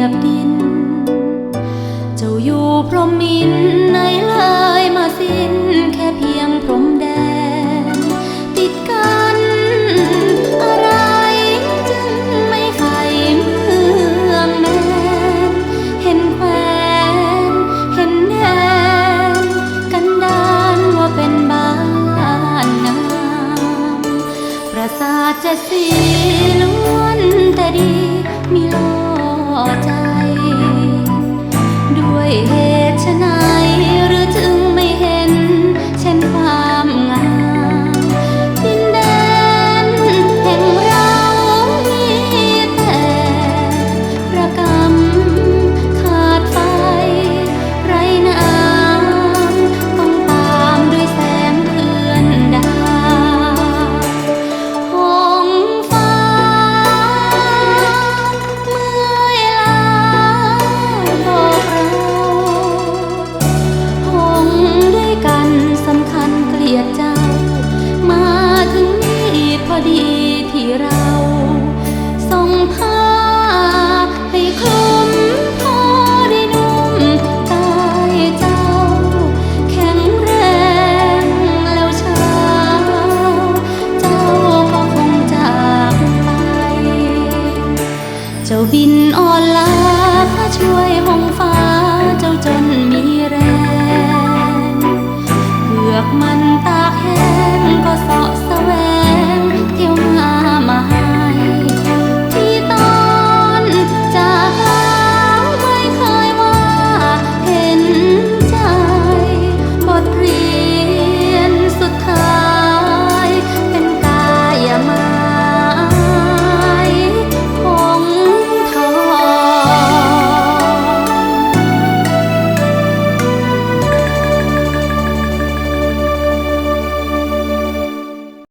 ยบดิน เจ้าอยู่พรหมินในเลยมาสิ้นแค่เพียงพรมแดน ติดกัน อะไรจึงไม่ไฟเมืองแมนเห็นแควนเห็นแนนกันดานว่าเป็นบ้านนาประสาทจะเสีย บินอ่อนลาช่วยหงฟ้าเจ้าจนมี